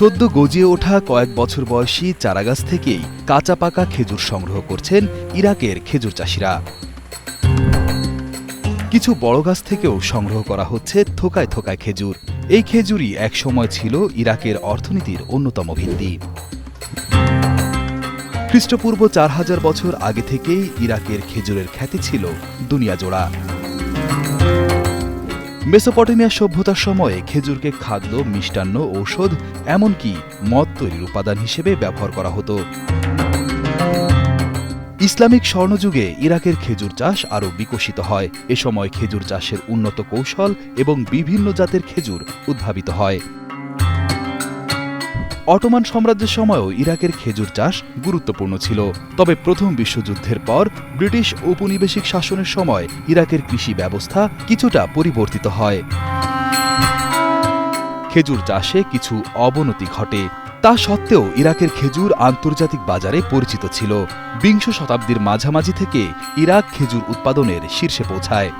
সদ্য গজিয়ে ওঠা কয়েক বছর বয়সী চারাগাছ থেকেই কাঁচা পাকা খেজুর সংগ্রহ করছেন ইরাকের খেজুর চাষিরা। কিছু বড় গাছ থেকেও সংগ্রহ করা হচ্ছে থোকায় থোকায় খেজুর। এই খেজুরই একসময় ছিল ইরাকের অর্থনীতির অন্যতম ভিত্তি। খ্রিস্টপূর্ব চার হাজার বছর আগে থেকেই ইরাকের খেজুরের খ্যাতি ছিল দুনিয়া জোড়া মেসোপটেমিয়া সভ্যতার সময়ে খেজুরকে খাদ্য, মিষ্টান্ন, ঔষধ, এমনকি মদ তৈরির উপাদান হিসেবে ব্যবহার করা হতো। ইসলামিক স্বর্ণযুগে ইরাকের খেজুর চাষ আরও বিকশিত হয়। এ সময় খেজুর চাষের উন্নত কৌশল এবং বিভিন্ন জাতের খেজুর উদ্ভাবিত হয়। অটোমান সাম্রাজ্যের সময়ও ইরাকের খেজুর চাষ গুরুত্বপূর্ণ ছিল। তবে প্রথম বিশ্বযুদ্ধের পর ব্রিটিশ ঔপনিবেশিক শাসনের সময় ইরাকের কৃষি ব্যবস্থা কিছুটা পরিবর্তিত হয়। খেজুর চাষে কিছু অবনতি ঘটে। তা সত্ত্বেও ইরাকের খেজুর আন্তর্জাতিক বাজারে পরিচিত ছিল। বিংশ শতাব্দীর মাঝামাঝি থেকে ইরাক খেজুর উৎপাদনের শীর্ষে পৌঁছায়।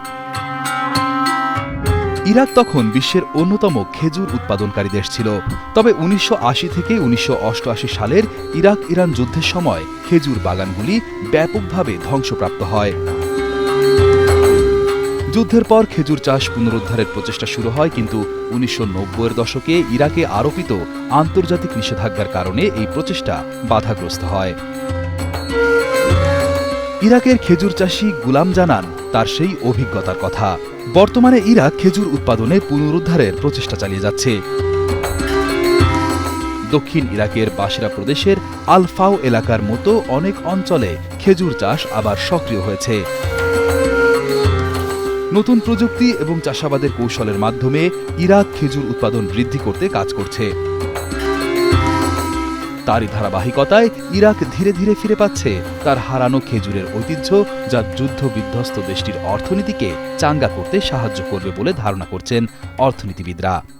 ইরাক তখন বিশ্বের অন্যতম খেজুর উৎপাদনকারী দেশ ছিল। তবে উনিশশো আশি থেকে উনিশশো অষ্টআশি সালের ইরাক ইরান যুদ্ধের সময় খেজুর বাগানগুলি ব্যাপকভাবে ধ্বংসপ্রাপ্ত হয়। যুদ্ধের পর খেজুর চাষ পুনরুদ্ধারের প্রচেষ্টা শুরু হয়, কিন্তু উনিশশো এর দশকে ইরাকে আরোপিত আন্তর্জাতিক নিষেধাজ্ঞার কারণে এই প্রচেষ্টা বাধাগ্রস্ত হয়। ইরাকের খেজুর চাষি গুলাম জানান তার সেই অভিজ্ঞতার কথা। বর্তমানে ইরাক খেজুর উৎপাদনে পুনরুদ্ধারের প্রচেষ্টা চালিয়ে যাচ্ছে। দক্ষিণ ইরাকের বাসিরা প্রদেশের আলফাও এলাকার মতো অনেক অঞ্চলে খেজুর চাষ আবার সক্রিয় হয়েছে। নতুন প্রযুক্তি এবং চাষাবাদের কৌশলের মাধ্যমে ইরাক খেজুর উৎপাদন বৃদ্ধি করতে কাজ করছে। তারই ধারাবাহিকতায় ইরাক ধীরে ধীরে ফিরে পাচ্ছে। তার হারানো খেজুরের ঐতিহ্য যা যুদ্ধ বিধ্বস্ত দেশটির অর্থনীতিকে চাঙ্গা করতে সাহায্য করবে বলে ধারণা করছেন অর্থনীতিবিদরা।